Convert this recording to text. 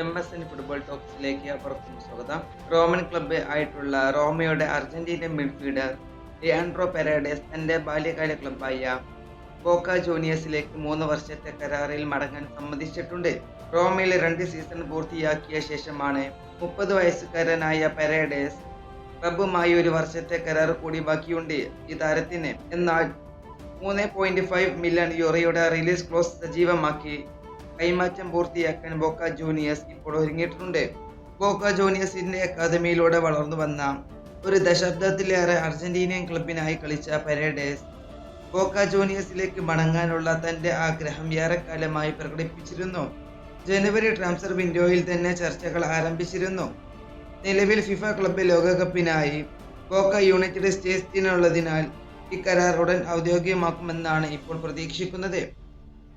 M S N football ടോക്സിലേക്ക് അവർക്കും സ്വാഗതം. റോമൻ ക്ലബ്ബ് ആയിട്ടുള്ള റോമയുടെ അർജന്റീനിയൻ മിഡ്ഫീൽഡർ ലിയാൻഡ്രോ പെരേഡസ് തന്റെ ബാല്യകാല ക്ലബ്ബായ ബോക്ക ജൂനിയേഴ്സിലേക്ക് മൂന്ന് വർഷത്തെ കരാറിൽ മടങ്ങാൻ സമ്മതിച്ചിട്ടുണ്ട്. റോമയിൽ രണ്ട് സീസൺ പൂർത്തിയാക്കിയ ശേഷമാണ് മുപ്പത് വയസ്സുകാരനായ പെരേഡസ് ക്ലബ്ബുമായി ഒരു വർഷത്തെ കരാർ കൂടി ബാക്കിയുണ്ട്. ഈ താരത്തിന് എന്നാൽ മൂന്ന് പോയിന്റ് ഫൈവ് മില്യൺ യൂറോയുടെ റിലീസ് ക്ലോസ് സജീവമാക്കി കൈമാറ്റം പൂർത്തിയാക്കാൻ ബോക്ക ജൂനിയേഴ്സ് ഇപ്പോൾ ഒരുങ്ങിയിട്ടുണ്ട്. ബോക്ക ജൂനിയേഴ്സിന്റെ അക്കാദമിയിലൂടെ വളർന്നു വന്ന ഒരു ദശാബ്ദത്തിലേറെ അർജന്റീനിയൻ ക്ലബിനായി കളിച്ച പരേഡേസ് ബോക്ക ജൂനിയേഴ്സിലേക്ക് മടങ്ങാനുള്ള തന്റെ ആഗ്രഹം ഏറെക്കാലമായി പ്രകടിപ്പിച്ചിരുന്നു. ജനുവരി ട്രാൻസ്ഫർ വിൻഡോയിൽ തന്നെ ചർച്ചകൾ ആരംഭിച്ചിരുന്നു. നിലവിൽ ഫിഫ ക്ലബ് ലോകകപ്പിനായി ബോക്ക യുണൈറ്റഡ് സ്റ്റേറ്റ്സിനുള്ളതിനാൽ ഈ കരാർ ഉടൻ ഔദ്യോഗികമാക്കുമെന്നാണ് ഇപ്പോൾ പ്രതീക്ഷിക്കുന്നത്.